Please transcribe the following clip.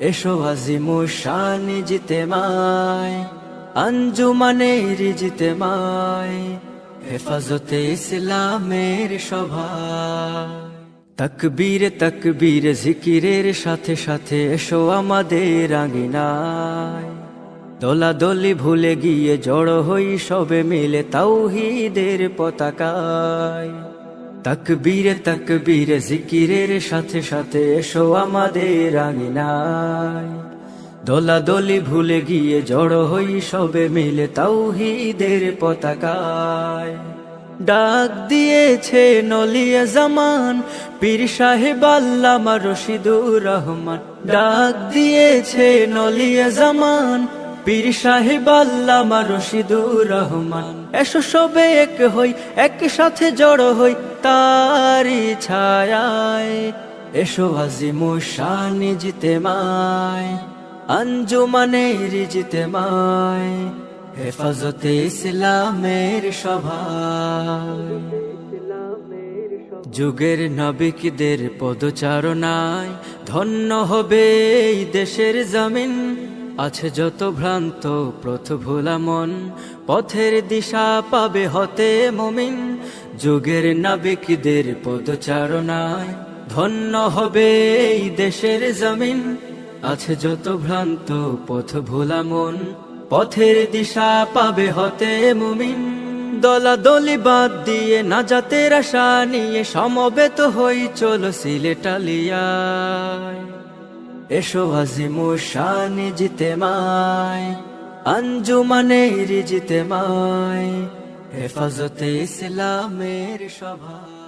এসো আজিমু শানি জিতে মায় আঞ্জুমানের জিতে মায় হেফাজতে ইসলামের সভা তকবীর তকবীর জিকিরের সাথে সাথে এসো আমাদের দোলা দলি ভুলে গিয়ে জড়ো হই সবে মিলে তাওহীদের পতাকায়। তকবীর তকবীর জিকিরের সাথে সাথে এসো আমাদের আঙিনায়। দোলা দলি ভুলে গিয়ে জড়ো হই সবে মিলে তাওহীদের পতাকায়। ডাক দিয়েছে নলিয়া জামান, পীর সাহেব আল্লামা রশিদুর রহমান। ডাক দিয়েছে নলিয়া জামান, পীর সাহেব আল্লামা রশিদুর রহমান। এসো সবে এক হই, একসাথে জড়ো হই তারি ছায়ায়, এসো আজিমু শানি জিতে মায় আঞ্জুমানের জিতে মায়, হেফাজতে ইসলামের সভায়। যুগের নাবিকদের পদচারণায় ধন্য হবে এই দেশের জমিন, আছে যত ভ্রান্ত প্রথ ভোলা মন পথের দিশা পাবে হতে মমিন যুগের নাবিকদের পদচারণায় ধন্য হবে এই দেশের জমিন। আছে যত ভ্রান্ত পথ ভোলা মন, পথের দিশা পাবে হতে মুমিন। দলা দলি বাদ দিয়ে না জাতের আশা নিয়ে সমবেত হই চলো সিলেটালিয়ায়। এসো আজিমু শানি জিতে মায় জিতে মায়। হেফাজতে ইসলামের সভা।